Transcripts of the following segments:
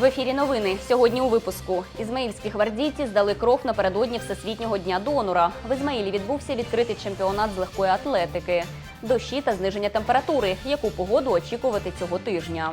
В ефірі новини сьогодні у випуску. Ізмаїльські гвардійці здали кров напередодні Всесвітнього дня донора. В Ізмаїлі відбувся відкритий чемпіонат з легкої атлетики. Дощі та зниження температури. Яку погоду очікувати цього тижня?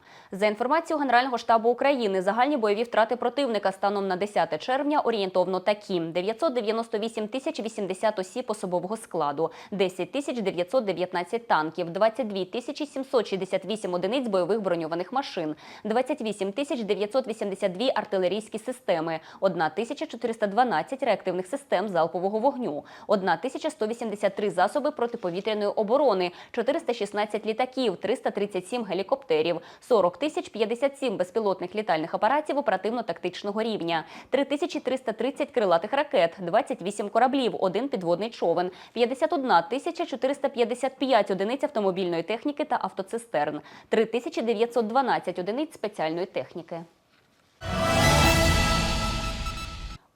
За інформацією Генерального штабу України, загальні бойові втрати противника станом на 10 червня орієнтовно такі: 998 тисяч 80 осіб особового складу, 10 тисяч 919 танків, 22 тисячі 768 одиниць бойових броньованих машин, 28 тисяч 982 артилерійські системи, 1 тисяча 412 реактивних систем залпового вогню, 1 тисяча 183 засоби протиповітряної оборони, 416 літаків, 337 гелікоптерів, 40 тисяч 57 безпілотних літальних апаратів оперативно-тактичного рівня, 3330 крилатих ракет, 28 кораблів, один підводний човен, 51 тисяча 455 одиниць автомобільної техніки та автоцистерн, 3912 одиниць спеціальної техніки.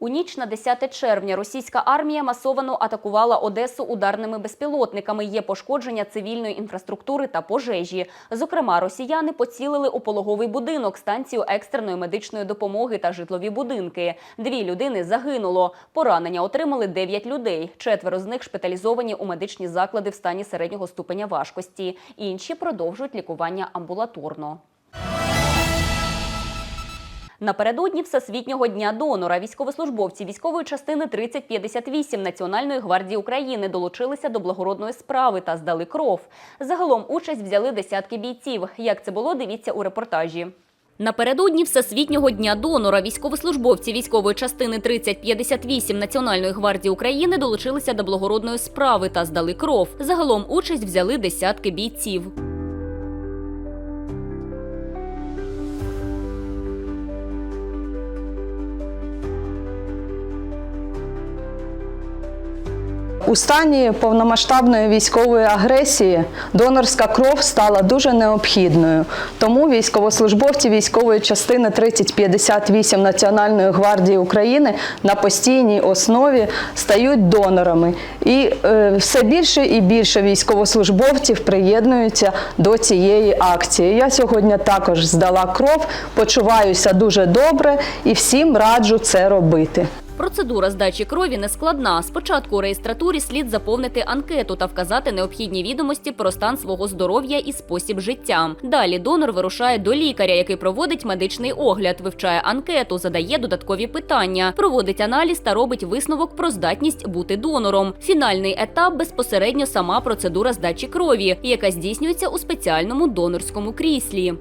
У ніч на 10 червня російська армія масовано атакувала Одесу ударними безпілотниками. Є пошкодження цивільної інфраструктури та пожежі. Зокрема, росіяни поцілили у пологовий будинок, станцію екстреної медичної допомоги та житлові будинки. Дві людини загинуло. Поранення отримали 9 людей. Четверо з них шпиталізовані у медичні заклади в стані середнього ступеня важкості. Інші продовжують лікування амбулаторно. Напередодні Всесвітнього дня донора військовослужбовці військової частини 3058 Національної гвардії України долучилися до благородної справи та здали кров. Загалом участь взяли десятки бійців. Як це було, дивіться у репортажі. Напередодні Всесвітнього дня донора військовослужбовці військової частини 3058 Національної гвардії України долучилися до благородної справи та здали кров. Загалом участь взяли десятки бійців. У стані повномасштабної військової агресії донорська кров стала дуже необхідною. Тому військовослужбовці військової частини 3058 Національної гвардії України на постійній основі стають донорами. І е, все більше і більше військовослужбовців приєднуються до цієї акції. Я сьогодні також здала кров, почуваюся дуже добре і всім раджу це робити. Процедура здачі крові не складна. Спочатку у реєстратурі слід заповнити анкету та вказати необхідні відомості про стан свого здоров'я і спосіб життя. Далі донор вирушає до лікаря, який проводить медичний огляд, вивчає анкету, задає додаткові питання, проводить аналіз та робить висновок про здатність бути донором. Фінальний етап безпосередньо сама процедура здачі крові, яка здійснюється у спеціальному донорському кріслі.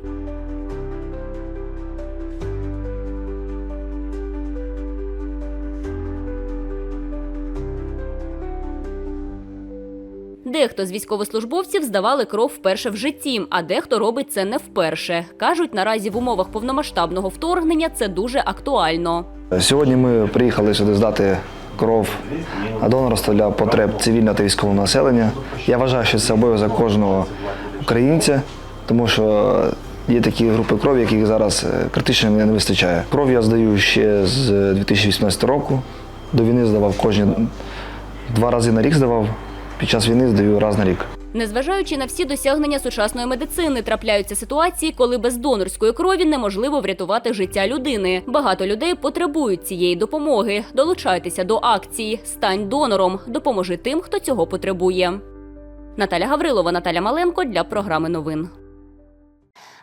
Дехто з військовослужбовців здавали кров вперше в житті, а дехто робить це не вперше. кажуть, наразі в умовах повномасштабного вторгнення це дуже актуально. Сьогодні ми приїхали сюди здати кров донорства для потреб цивільного та військового населення. Я вважаю, що це обов'язок кожного українця, тому що є такі групи крові, яких зараз е, критично не вистачає. Кров я здаю ще з 2018 року. До війни здавав кожні два рази на рік здавав. Під час війни здаю раз на рік. Незважаючи на всі досягнення сучасної медицини, трапляються ситуації, коли без донорської крові неможливо врятувати життя людини. Багато людей потребують цієї допомоги. Долучайтеся до акції Стань донором. Допоможи тим, хто цього потребує. Наталя Гаврилова, Наталя Маленко для програми новин.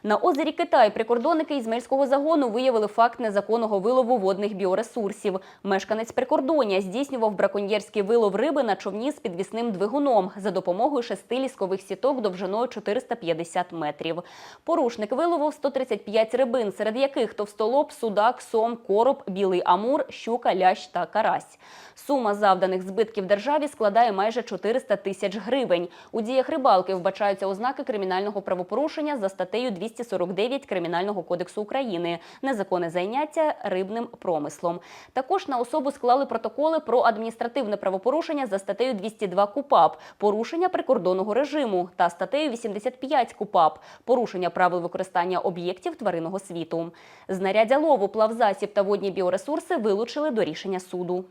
На озері Китай прикордонники Ізмельського загону виявили факт незаконного вилову водних біоресурсів. Мешканець прикордоння здійснював браконьєрський вилов риби на човні з підвісним двигуном за допомогою шести ліскових сіток довжиною 450 метрів. Порушник виловив 135 рибин, серед яких товстолоб, судак, сом, короб, білий амур, щука, лящ та карась. Сума завданих збитків державі складає майже 400 тисяч гривень. У діях рибалки вбачаються ознаки кримінального правопорушення за статтею 200 249 Кримінального кодексу України незаконне зайняття рибним промислом. Також на особу склали протоколи про адміністративне правопорушення за статтею 202 КУПАП порушення прикордонного режиму та статтею 85 КУПАП порушення правил використання об'єктів тваринного світу. Знаряддя лову, плавзасіб та водні біоресурси вилучили до рішення суду.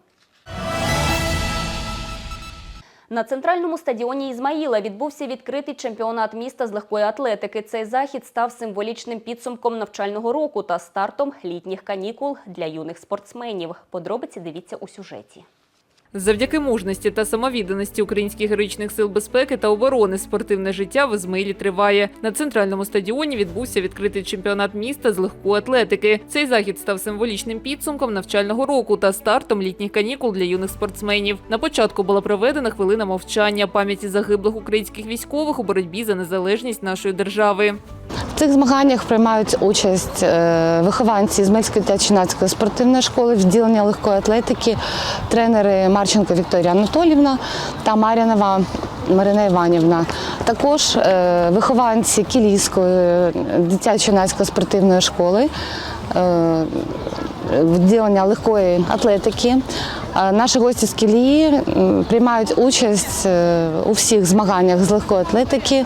На центральному стадіоні Ізмаїла відбувся відкритий чемпіонат міста з легкої атлетики. Цей захід став символічним підсумком навчального року та стартом літніх канікул для юних спортсменів. Подробиці дивіться у сюжеті. Завдяки мужності та самовідданості українських героїчних сил безпеки та оборони спортивне життя в Ізмаїлі триває. На центральному стадіоні відбувся відкритий чемпіонат міста з легкої атлетики. Цей захід став символічним підсумком навчального року та стартом літніх канікул для юних спортсменів. На початку була проведена хвилина мовчання пам'яті загиблих українських військових у боротьбі за незалежність нашої держави. Цих змаганнях приймають участь е, вихованці Ізмельської та Чинацької спортивної школи відділення легкої атлетики, тренери Марченко Вікторія Анатолівна та Мар'янова Марина Іванівна. Також е, вихованці Кілійської дитячо-юнацької спортивної школи. е, Відділення легкої атлетики. Е, Наші гості з Кілії приймають участь е, у всіх змаганнях з легкої атлетики.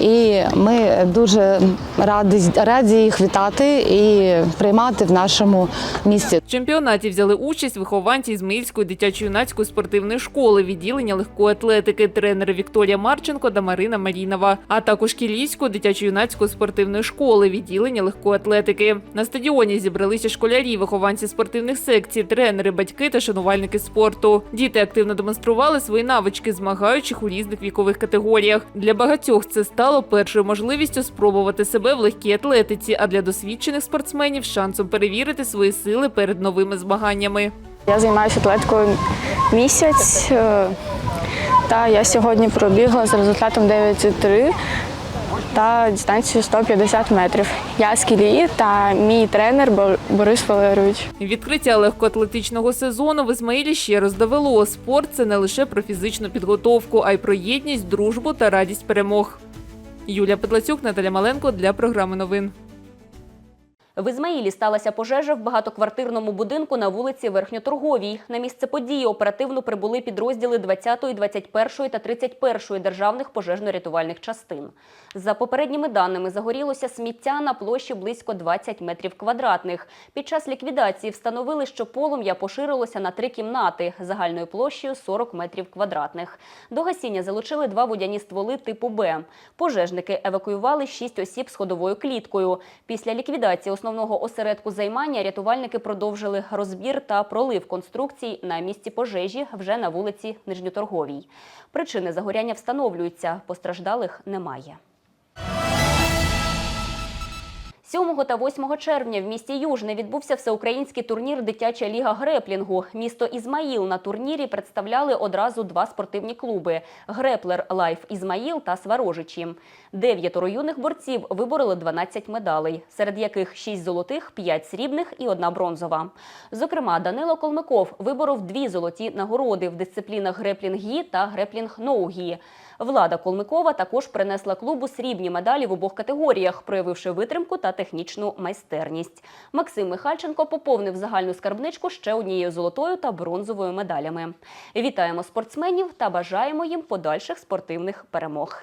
І ми дуже раді, раді їх вітати і приймати в нашому місті. В чемпіонаті взяли участь вихованці Ізмаїльської дитячо-юнацької спортивної школи, відділення легкої атлетики, тренери Вікторія Марченко та Марина Марінова, а також Кілійської дитячо-юнацької спортивної школи, відділення легкої атлетики. На стадіоні зібралися школярі, вихованці спортивних секцій, тренери, батьки та шанувальники спорту. Діти активно демонстрували свої навички, змагаючих у різних вікових категоріях. Для багатьох це стало першою можливістю спробувати себе в легкій атлетиці, а для досвідчених спортсменів шансом перевірити свої сили перед новими змаганнями. Я займаюся атлетикою місяць, е, та я сьогодні пробігла з результатом 9,3 та дистанцію 150 метрів. Я з та мій тренер Бо- Борис Валерійович. Відкриття легкоатлетичного сезону в Ізмаїлі ще раз довело. Спорт це не лише про фізичну підготовку, а й про єдність, дружбу та радість перемог. Юлія Петлацюк, Наталя Маленко для програми новин. В Ізмаїлі сталася пожежа в багатоквартирному будинку на вулиці Верхньоторговій. На місце події оперативно прибули підрозділи 20-ї, 21-ї та 31-ї державних пожежно-рятувальних частин. За попередніми даними, загорілося сміття на площі близько 20 метрів квадратних. Під час ліквідації встановили, що полум'я поширилося на три кімнати загальною площею 40 метрів квадратних. До гасіння залучили два водяні стволи типу Б. Пожежники евакуювали шість осіб з ходовою кліткою. Після ліквідації основного осередку займання рятувальники продовжили розбір та пролив конструкцій на місці пожежі вже на вулиці Нижньоторговій. Причини загоряння встановлюються, постраждалих немає. 7 та 8 червня в місті Южне відбувся всеукраїнський турнір Дитяча ліга греплінгу. Місто Ізмаїл на турнірі представляли одразу два спортивні клуби: Греплер Лайф Ізмаїл та Сварожичі. Дев'ятеро юних борців вибороли 12 медалей, серед яких 6 золотих, 5 срібних і одна бронзова. Зокрема, Данило Колмиков виборов дві золоті нагороди в дисциплінах греплінг-гі та греплінг-ноугі. Влада Колмикова також принесла клубу срібні медалі в обох категоріях, проявивши витримку та технічну майстерність. Максим Михальченко поповнив загальну скарбничку ще однією золотою та бронзовою медалями. Вітаємо спортсменів та бажаємо їм подальших спортивних перемог.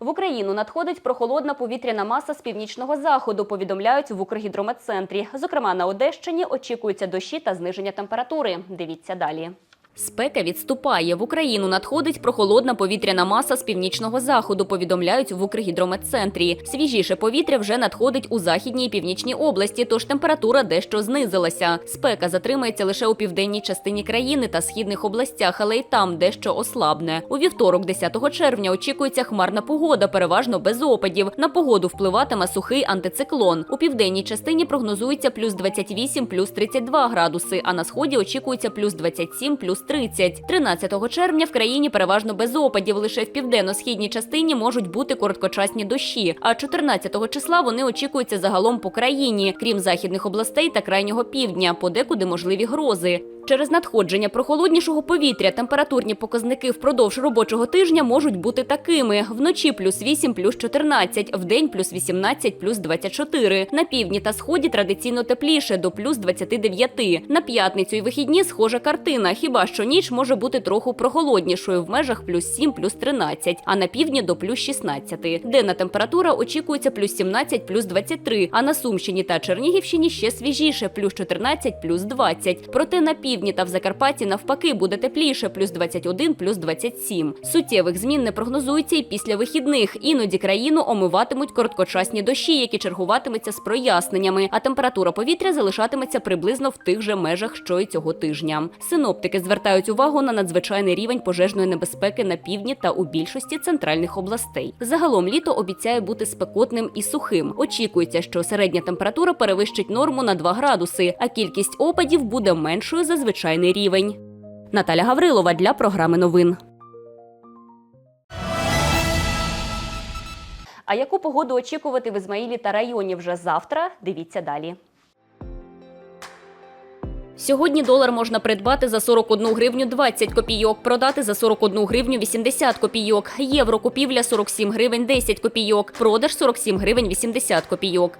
В Україну надходить прохолодна повітряна маса з північного заходу. Повідомляють в Укргідрометцентрі. Зокрема, на Одещині очікуються дощі та зниження температури. Дивіться далі. Спека відступає. В Україну надходить прохолодна повітряна маса з північного заходу, повідомляють в Укргідрометцентрі. Свіжіше повітря вже надходить у західній і північній області, тож температура дещо знизилася. Спека затримається лише у південній частині країни та східних областях, але й там дещо ослабне. У вівторок, 10 червня, очікується хмарна погода, переважно без опадів. На погоду впливатиме сухий антициклон. У південній частині прогнозується плюс 28, плюс 32 градуси, а на сході очікується плюс 27, плюс 30. 13 червня в країні переважно без опадів. Лише в південно-східній частині можуть бути короткочасні дощі. А 14 числа вони очікуються загалом по країні, крім західних областей та крайнього півдня, подекуди можливі грози. Через надходження прохолоднішого повітря температурні показники впродовж робочого тижня можуть бути такими: вночі плюс 8, плюс 14, вдень плюс 18, плюс 24. На півдні та сході традиційно тепліше до плюс 29. На п'ятницю і вихідні схожа картина. Хіба що ніч може бути трохи прохолоднішою в межах плюс 7, плюс 13, а на півдні до плюс 16. Денна температура очікується плюс 17, плюс 23, а на Сумщині та Чернігівщині ще свіжіше плюс 14, плюс 20. Проте на півдні та в Закарпатті навпаки буде тепліше плюс 21, плюс 27. Суттєвих змін не прогнозується і після вихідних. Іноді країну омиватимуть короткочасні дощі, які чергуватимуться з проясненнями, а температура повітря залишатиметься приблизно в тих же межах, що й цього тижня. Синоптики звертають увагу на надзвичайний рівень пожежної небезпеки на півдні та у більшості центральних областей. Загалом літо обіцяє бути спекотним і сухим. Очікується, що середня температура перевищить норму на 2 градуси, а кількість опадів буде меншою за звичайний рівень. Наталя Гаврилова для програми новин. А яку погоду очікувати в Ізмаїлі та районі вже завтра? Дивіться далі. Сьогодні долар можна придбати за 41 гривню 20 копійок, продати за 41 гривню 80 копійок. Євро купівля 47 гривень 10 копійок, продаж 47 гривень 80 копійок.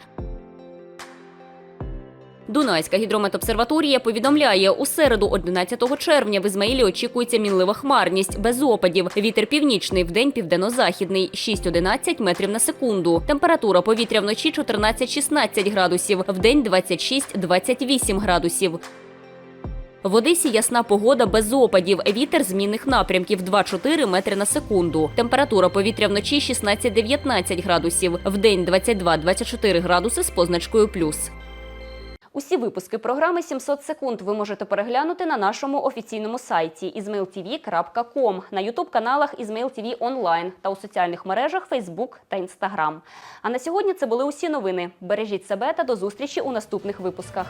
Дунайська гідрометобсерваторія повідомляє, у середу 11 червня в Ізмаїлі очікується мінлива хмарність, без опадів. Вітер північний, вдень південно-західний, 6-11 метрів на секунду. Температура повітря вночі 14-16 градусів, вдень 26-28 градусів. В Одесі ясна погода без опадів. Вітер змінних напрямків 2-4 метри на секунду. Температура повітря вночі 16-19 градусів, вдень 22-24 градуси з позначкою плюс. Усі випуски програми «700 секунд ви можете переглянути на нашому офіційному сайті izmailtv.com, на ютуб-каналах ТВ онлайн та у соціальних мережах Facebook та Instagram. А на сьогодні це були усі новини. Бережіть себе та до зустрічі у наступних випусках.